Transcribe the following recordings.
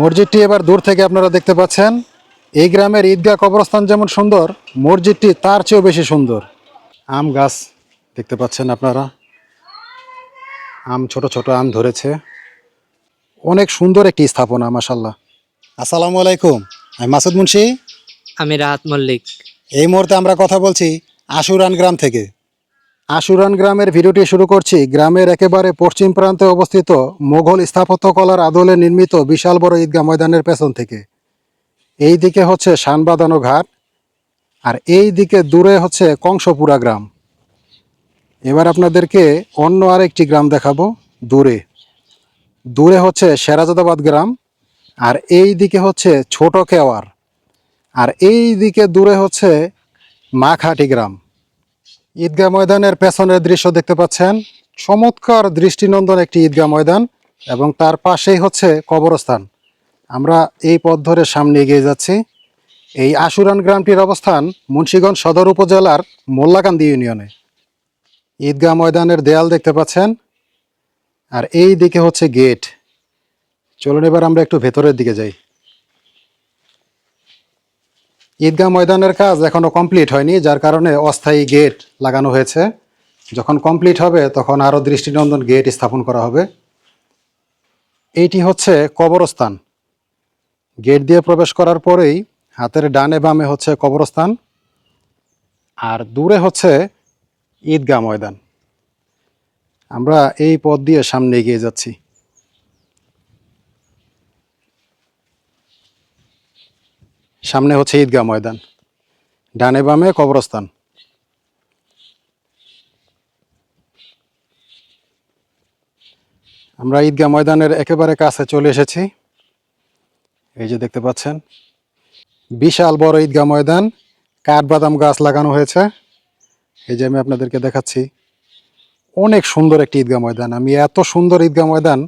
মসজিদটি এবার দূর থেকে আপনারা দেখতে পাচ্ছেন। এই গ্রামের ঈদগাহ কবরস্থান যেমন সুন্দর মসজিদটি তার চেয়েও বেশি সুন্দর। আম গাছ দেখতে পাচ্ছেন আপনারা। আম ছোট ছোট আম ধরেছে। অনেক সুন্দর একটি স্থাপনা মাসাল্লাহ আসসালামু আলাইকুম আমি মাসুদ মুন্সি। আমি রাহাত মল্লিক। এই মুহূর্তে আমরা কথা বলছি আশুরান গ্রাম থেকে। আশুরান গ্রামের ভিডিওটি শুরু করছি। গ্রামের একেবারে পশ্চিম প্রান্তে অবস্থিত মোঘল স্থাপত্যকলার আদলে নির্মিত বিশাল বড় ঈদগাহ ময়দানের পেছন থেকে। এই দিকে হচ্ছে শানবাদানো ঘাট, আর এই দিকে দূরে হচ্ছে কংসপুরা গ্রাম। এবার আপনাদেরকে অন্য আরেকটি গ্রাম দেখাবো, দূরে। দূরে হচ্ছে সেরাজাদাবাদ গ্রাম, আর এই দিকে হচ্ছে ছোট কেওয়ার আর এই দিকে দূরে হচ্ছে মাখাটি গ্রাম। ঈদগাহ ময়দানের পেছনের দৃশ্য দেখতে পাচ্ছেন। চমৎকার দৃষ্টিনন্দন একটি ঈদগাহ ময়দান এবং তার পাশেই হচ্ছে কবরস্থান। আমরা এই পথ ধরে সামনে এগিয়ে যাচ্ছি। এই আশুরান গ্রামটির অবস্থান মুন্সীগঞ্জ সদর উপজেলার মোল্লাকান্দি ইউনিয়নে। ঈদগাহ ময়দানের দেয়াল দেখতে পাচ্ছেন। আর এই দিকে হচ্ছে গেট। চলুন এবার আমরা একটু ভেতরের দিকে যাই। ঈদগাহ ময়দানের কাজ এখনও কমপ্লিট হয়নি, যার কারণে অস্থায়ী গেট লাগানো হয়েছে। যখন কমপ্লিট হবে, তখন আরও দৃষ্টিনন্দন গেট স্থাপন করা হবে। এইটি হচ্ছে কবরস্থান। গেট দিয়ে প্রবেশ করার পরেই হাতের ডানে বামে হচ্ছে কবরস্থান, আর দূরে হচ্ছে ঈদগাহ ময়দান। আমরা এই পথ দিয়ে সামনে এগিয়ে যাচ্ছি। সামনে হচ্ছে ঈদগাহ ময়দান, ডানে বামে কবরস্থান। আমরা ঈদগাহ ময়দানের একেবারে কাছে চলে এসেছি। এই যে দেখতে পাচ্ছেন, বিশাল বড় ঈদগাহ ময়দান, কাঠবাদাম গাছ লাগানো হয়েছে। এই যে আমি আপনাদেরকে দেখাচ্ছি, অনেক সুন্দর একটি ঈদগাহ ময়দান। আমি এত সুন্দর ঈদগাহ ময়দান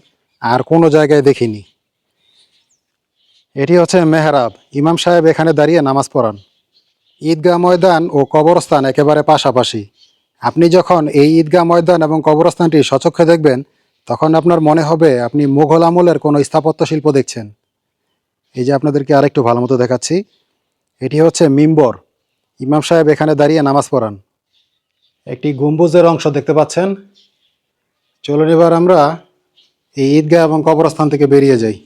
আর কোনো জায়গায় দেখিনি। এটি হচ্ছে মেহরাব। ইমাম সাহেব এখানে দাঁড়িয়ে নামাজ পড়ান। ঈদগাহ ময়দান ও কবরস্থান একেবারে পাশাপাশি। আপনি যখন এই ঈদগাহ ময়দান এবং কবরস্থানটি সচক্ষে দেখবেন, তখন আপনার মনে হবে আপনি মুঘল আমলের কোনো স্থাপত্য শিল্প দেখছেন। এই যে আপনাদেরকে আরেকটু ভালো মতো দেখাচ্ছি। এটি হচ্ছে মিম্বর। ইমাম সাহেব এখানে দাঁড়িয়ে নামাজ পড়ান। একটি গম্বুজের অংশ দেখতে পাচ্ছেন। চলুন এবার আমরা এই ঈদগাহ এবং কবরস্থান থেকে বেরিয়ে যাই।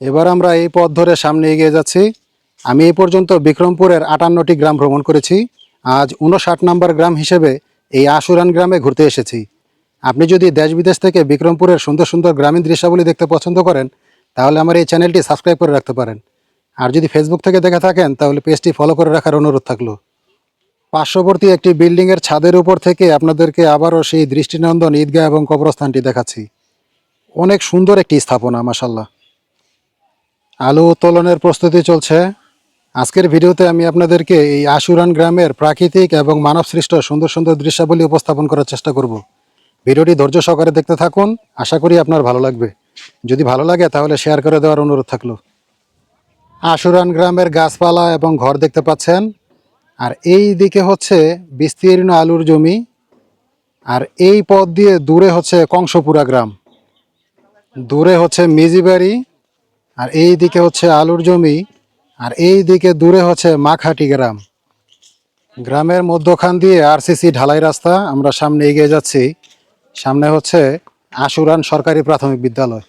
এবার আমরা এই পথ ধরে সামনে এগিয়ে যাচ্ছি। আমি এই পর্যন্ত বিক্রমপুরের আটান্নটি গ্রাম ভ্রমণ করেছি। আজ উনষাট নম্বর গ্রাম হিসেবে এই আশুরান গ্রামে ঘুরতে এসেছি। আপনি যদি দেশ বিদেশ থেকে বিক্রমপুরের সুন্দর সুন্দর গ্রামীণ দৃশ্যাবলী দেখতে পছন্দ করেন, তাহলে আমার এই চ্যানেলটি সাবস্ক্রাইব করে রাখতে পারেন। আর যদি ফেসবুক থেকে দেখে থাকেন, তাহলে পেজটি ফলো করে রাখার অনুরোধ থাকল। পার্শ্ববর্তী একটি বিল্ডিংয়ের ছাদের উপর থেকে আপনাদেরকে আবারও সেই দৃষ্টিনন্দন ঈদগাহ এবং কবরস্থানটি দেখাচ্ছি। অনেক সুন্দর একটি স্থাপনা মাসাল্লাহ আলু উত্তোলনের প্রস্তুতি চলছে। আজকের ভিডিওতে আমি আপনাদেরকে এই আশুরান গ্রামের প্রাকৃতিক এবং মানবসৃষ্ট সুন্দর সুন্দর দৃশ্যাবলী উপস্থাপন করার চেষ্টা করব। ভিডিওটি ধৈর্য সহকারে দেখতে থাকুন, আশা করি আপনার ভালো লাগবে। যদি ভালো লাগে তাহলে শেয়ার করে দেওয়ার অনুরোধ থাকল। আশুরান গ্রামের গাছপালা এবং ঘর দেখতে পাচ্ছেন। আর এই দিকে হচ্ছে বিস্তীর্ণ আলুর জমি। আর এই পথ দিয়ে দূরে হচ্ছে কংসপুরা গ্রাম। দূরে হচ্ছে মিজিবাড়ি। আর এই দিকে হচ্ছে আলুর জমি আর এই দিকে দূরে হচ্ছে মাখাটি গ্রাম। গ্রামের মধ্যখান দিয়ে আরসিসি ঢালাই রাস্তা আমরা সামনে এগিয়ে যাচ্ছি। সামনে হচ্ছে আশুরান সরকারি প্রাথমিক বিদ্যালয়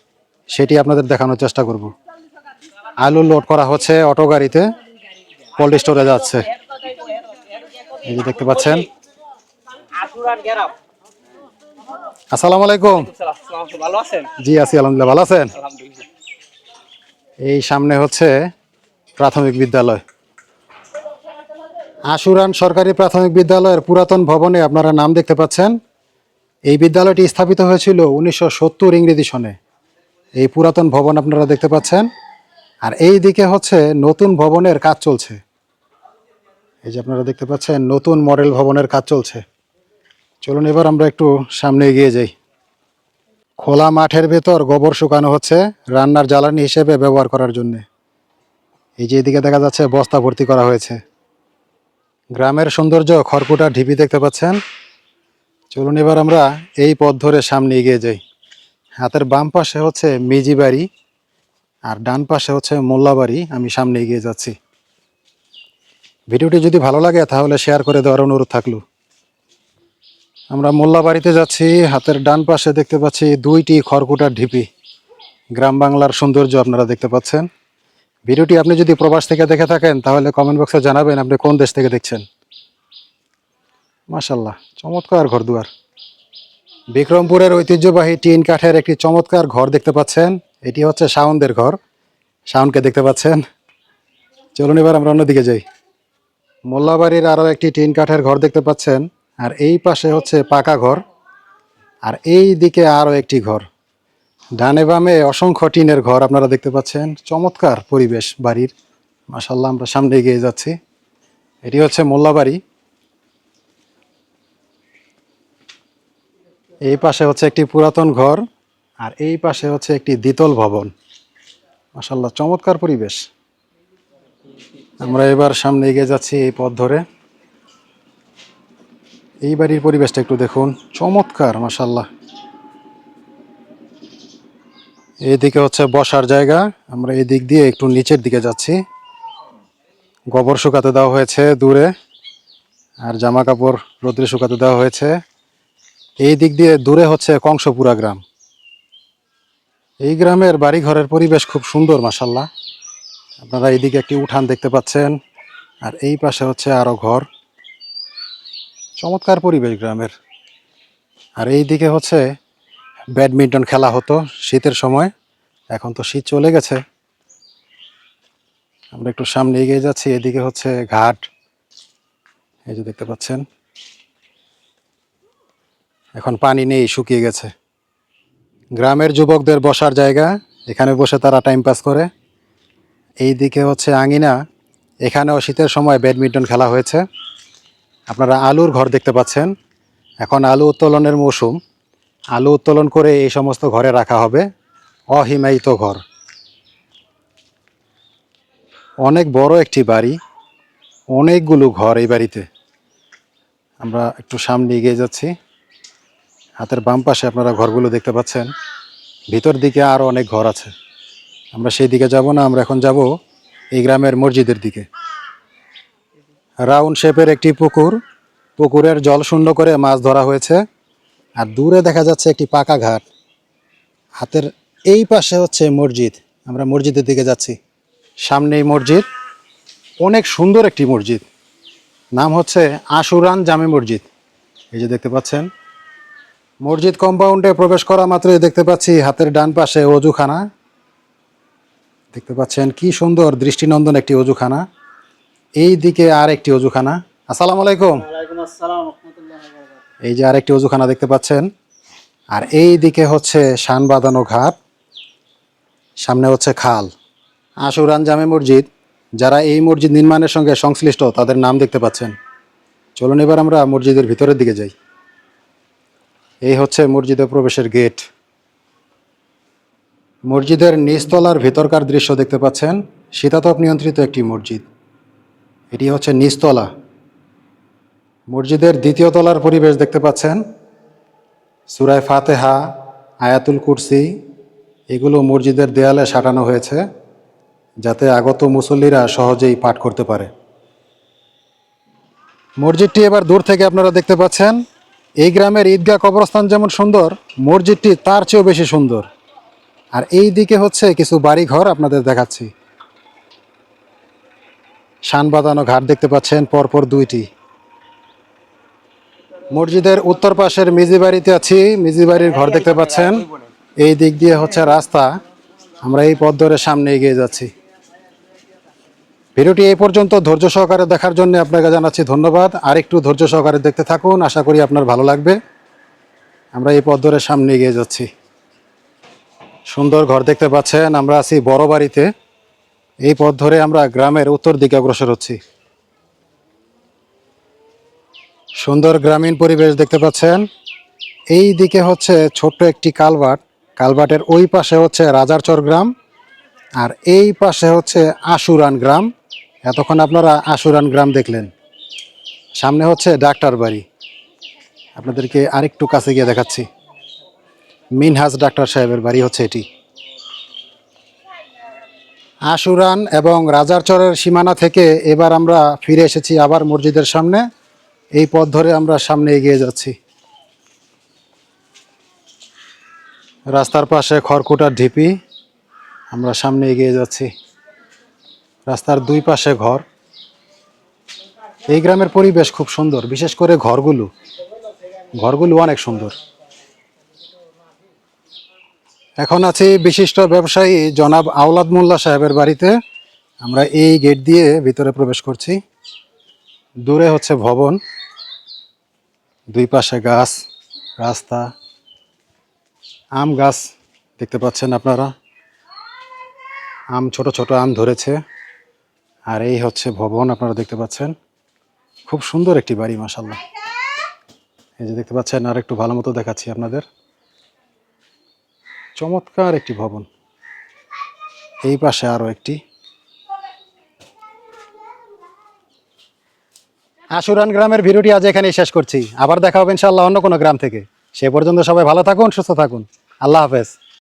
সেটি আপনাদের দেখানোর চেষ্টা করব। আলু লোড করা হচ্ছে অটো গাড়িতে কোল্ড স্টোরে যাচ্ছে। এই যে দেখতে পাচ্ছেন। আসসালামু আলাইকুম। ভালো আছেন? জি আছি আলহামদুলিল্লাহ ভালো আছেন? আলহামদুলিল্লাহ। এই সামনে হচ্ছে প্রাথমিক বিদ্যালয়। আশুরান সরকারি প্রাথমিক বিদ্যালয়ের পুরাতন ভবনে আপনারা নাম দেখতে পাচ্ছেন। এই বিদ্যালয়টি স্থাপিত হয়েছিল উনিশশো সত্তর ইংরেজি সনে। এই পুরাতন ভবন আপনারা দেখতে পাচ্ছেন। আর এই দিকে হচ্ছে নতুন ভবনের কাজ চলছে। এই যে আপনারা দেখতে পাচ্ছেন, নতুন মডেল ভবনের কাজ চলছে। চলুন এবার আমরা একটু সামনে এগিয়ে যাই। খোলা মাঠের ভেতর গোবর শুকানো হচ্ছে রান্নার জ্বালানি হিসেবে ব্যবহার করার জন্য। এই যে এদিকে দেখা যাচ্ছে বস্তা ভর্তি করা হয়েছে। গ্রামের সৌন্দর্য খড়কুটা ঢিপি দেখতে পাচ্ছেন। চলুন এবার আমরা এই পথ ধরে সামনে এগিয়ে যাই। হাতের বাম পাশে হচ্ছে মেজি বাড়ি আর ডান পাশে হচ্ছে মোল্লা বাড়ি। আমি সামনে এগিয়ে যাচ্ছি। ভিডিওটি যদি ভালো লাগে তাহলে শেয়ার করে দেওয়ার অনুরোধ থাকল। আমরা মোল্লা বাড়িতে যাচ্ছি, হাতের ডান পাশে দেখতে পাচ্ছি দুইটি খড়কুটার ঢিপি। গ্রাম বাংলার সৌন্দর্য আপনারা দেখতে পাচ্ছেন। ভিডিওটি আপনি যদি প্রবাস থেকে দেখে থাকেন, তাহলে কমেন্ট বক্সে জানাবেন আপনি কোন দেশ থেকে দেখছেন। মাশাল্লাহ চমৎকার ঘর দুয়ার। বিক্রমপুরের ঐতিহ্যবাহী টিন কাঠের একটি চমৎকার ঘর দেখতে পাচ্ছেন। এটি হচ্ছে শাওনদের ঘর। শাওনকে দেখতে পাচ্ছেন। চলুন এবার আমরা অন্যদিকে যাই। মোল্লাবাড়ির আরও একটি টিন কাঠের ঘর দেখতে পাচ্ছেন। আর এই পাশে হচ্ছে পাকা ঘর। আর এই দিকে আরও একটি ঘর। ডানে বামে অসংখ্য টিনের ঘর আপনারা দেখতে পাচ্ছেন। চমৎকার পরিবেশ বাড়ির। মাসাল্লাহ আমরা সামনে এগিয়ে যাচ্ছি। এটি হচ্ছে মোল্লাবাড়ি এই পাশে হচ্ছে একটি পুরাতন ঘর আর এই পাশে হচ্ছে একটি দ্বিতল ভবন। মাসাল্লাহ চমৎকার পরিবেশ। আমরা এবার সামনে এগিয়ে যাচ্ছি এই পথ ধরে। এই বাড়ির পরিবেশটা একটু দেখুন। চমৎকার মাসাল্লাহ এদিকে হচ্ছে বসার জায়গা। আমরা এই দিক দিয়ে একটু নিচের দিকে যাচ্ছি। গোবর শুকাতে দেওয়া হয়েছে দূরে, আর জামা কাপড় রোদ্রে শুকাতে দেওয়া হয়েছে। এই দিক দিয়ে দূরে হচ্ছে কংসপুরা গ্রাম। এই গ্রামের বাড়িঘরের পরিবেশ খুব সুন্দর মাসাল্লাহ আপনারা এইদিকে একটি উঠান দেখতে পাচ্ছেন, আর এই পাশে হচ্ছে আরও ঘর। চমৎকার পরিবেশ গ্রামের। আর এই দিকে হচ্ছে ব্যাডমিন্টন খেলা হতো শীতের সময়। এখন তো শীত চলে গেছে। আমরা একটু সামনে এগিয়ে যাচ্ছি, এদিকে হচ্ছে ঘাট। এই যে দেখতে পাচ্ছেন। এখন পানি নেই, শুকিয়ে গেছে। গ্রামের যুবকদের বসার জায়গা, এখানে বসে তারা টাইম পাস করে। এই দিকে হচ্ছে আঙিনা, এখানেও শীতের সময় ব্যাডমিন্টন খেলা হয়েছে। আপনারা আলুর ঘর দেখতে পাচ্ছেন। এখন আলু উত্তোলনের মৌসুম। আলু উত্তোলন করে এই সমস্ত ঘরে রাখা হবে। অহিমায়িত ঘর। অনেক বড় একটি বাড়ি। অনেকগুলো ঘর এই বাড়িতে। আমরা একটু সামনে এগিয়ে যাচ্ছি। হাতের বাম পাশে আপনারা ঘরগুলো দেখতে পাচ্ছেন। ভিতর দিকে আরও অনেক ঘর আছে। আমরা সেই দিকে যাব না, আমরা এখন যাব এই গ্রামের মসজিদের দিকে। রাউন্ড শেপের একটি পুকুর। পুকুরের জল শূন্য করে মাছ ধরা হয়েছে। আর দূরে দেখা যাচ্ছে একটি পাকা ঘাট। হাতের এই পাশে হচ্ছে মসজিদ। আমরা মসজিদের দিকে যাচ্ছি। সামনেই মসজিদ। অনেক সুন্দর একটি মসজিদ। নাম হচ্ছে আশুরান জামে মসজিদ। এই যে দেখতে পাচ্ছেন। মসজিদ কম্পাউন্ডে প্রবেশ করা মাত্রই দেখতে পাচ্ছি হাতের ডান পাশে অজুখানা। দেখতে পাচ্ছেন কি সুন্দর দৃষ্টিনন্দন একটি অজুখানা। এই দিকে আর একটি অজুখানা। আসসালামু আলাইকুম। এই যে আরেকটি অজুখানা দেখতে পাচ্ছেন। আর এই দিকে হচ্ছে শান বাঁধানো ঘাট সামনে হচ্ছে খাল। আশুরান জামে মসজিদ যারা এই মসজিদ নির্মাণের সঙ্গে সংশ্লিষ্ট তাদের নাম দেখতে পাচ্ছেন। চলুন এবার আমরা মসজিদের ভিতরের দিকে যাই। এই হচ্ছে মসজিদে প্রবেশের গেট। মসজিদের নিচতলার ভিতরকার দৃশ্য দেখতে পাচ্ছেন। শীতাতপ নিয়ন্ত্রিত একটি মসজিদ। এটি হচ্ছে নিচতলা মসজিদের দ্বিতীয় তলার পরিবেশ দেখতে পাচ্ছেন। সুরায় ফাতেহা, আয়াতুল কুরসি, এগুলো মসজিদের দেয়ালে সাটানো হয়েছে, যাতে আগত মুসল্লিরা সহজেই পাঠ করতে পারে। মসজিদটি এবার দূর থেকে আপনারা দেখতে পাচ্ছেন। এই গ্রামের ঈদগাহ কবরস্থান যেমন সুন্দর, মসজিদটি তার চেয়েও বেশি সুন্দর। আর এই দিকে হচ্ছে কিছু বাড়ি ঘর আপনাদের দেখাচ্ছি। শান বাঁধানো ঘাট দেখতে পাচ্ছেন পরপর দুইটি। মসজিদের উত্তর পাশের মিজি বাড়িতে আছি মিজি বাড়ির ঘর দেখতে পাচ্ছেন। এই দিক দিয়ে হচ্ছে রাস্তা। আমরা এই পথ ধরে সামনে এগিয়ে যাচ্ছি। ভিডিওটি এই পর্যন্ত ধৈর্য সহকারে দেখার জন্য আপনাকে জানাচ্ছি ধন্যবাদ। আর একটু ধৈর্য সহকারে দেখতে থাকুন, আশা করি আপনার ভালো লাগবে। আমরা এই পথ ধরে সামনে এগিয়ে যাচ্ছি। সুন্দর ঘর দেখতে পাচ্ছেন, আমরা আছি বড় বাড়িতে। এই পথ ধরে আমরা গ্রামের উত্তর দিকে অগ্রসর হচ্ছি। সুন্দর গ্রামীণ পরিবেশ দেখতে পাচ্ছেন। এই দিকে হচ্ছে ছোট্ট একটি কালভার্ট কালভার্টের ওই পাশে হচ্ছে রাজারচর গ্রাম আর এই পাশে হচ্ছে আশুরান গ্রাম। এতক্ষণ আপনারা আশুরান গ্রাম দেখলেন। সামনে হচ্ছে ডাক্তার বাড়ি। আপনাদেরকে আরেকটু কাছে গিয়ে দেখাচ্ছি। মিনহাজ ডাক্তার সাহেবের বাড়ি হচ্ছে এটি। আশুরান এবং রাজারচরের সীমানা থেকে এবার আমরা ফিরে এসেছি আবার মসজিদের সামনে। এই পথ ধরে আমরা সামনে এগিয়ে যাচ্ছি। রাস্তার পাশে খড়কুটার ঢিপি, আমরা সামনে এগিয়ে যাচ্ছি। রাস্তার দুই পাশে ঘর। এই গ্রামের পরিবেশ খুব সুন্দর, বিশেষ করে ঘরগুলো। ঘরগুলো অনেক সুন্দর। এখন আছি বিশিষ্ট ব্যবসায়ী জনাব আওলাদ মোল্লা সাহেবের বাড়িতে। আমরা এই গেট দিয়ে ভিতরে প্রবেশ করছি। দূরে হচ্ছে ভবন। দুই পাশে গাছ, রাস্তা, আম গাছ দেখতে পাচ্ছেন আপনারা। আম, ছোট ছোট আম ধরেছে। আর এই হচ্ছে ভবন, আপনারা দেখতে পাচ্ছেন। খুব সুন্দর একটি বাড়ি মাসাল্লাহ এই যে দেখতে পাচ্ছেন আর একটু ভালো মতো দেখাচ্ছি আপনাদের। চমৎকার একটি ভবন। এই পাশে আরও একটি। আশুরান গ্রামের ভিডিওটি আজ এখানেই শেষ করছি। আবার দেখা হবে ইনশাআল্লাহ অন্য কোনো গ্রাম থেকে। সে পর্যন্ত সবাই ভালো থাকুন, সুস্থ থাকুন। আল্লাহ হাফেজ।